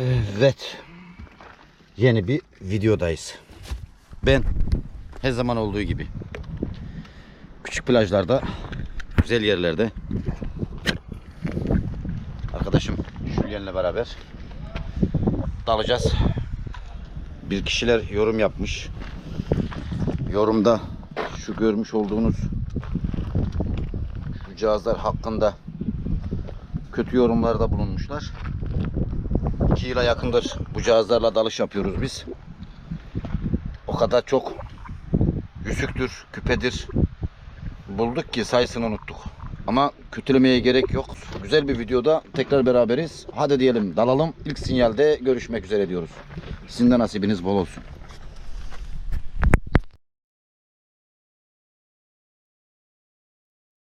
Evet. Yeni bir videodayız. Ben her zaman olduğu gibi küçük plajlarda, güzel yerlerde arkadaşım Julien'le beraber dalacağız. Bir kişiler yorum yapmış. Yorumda şu görmüş olduğunuz şu cihazlar hakkında kötü yorumlarda bulunmuşlar. 2 yıla yakındır bu cihazlarla dalış yapıyoruz biz. O kadar çok yüzüktür, küpedir bulduk ki sayısını unuttuk. Ama kötülemeye gerek yok. Güzel bir videoda tekrar beraberiz. Hadi diyelim dalalım. İlk sinyalde görüşmek üzere diyoruz. Sizin de nasibiniz bol olsun.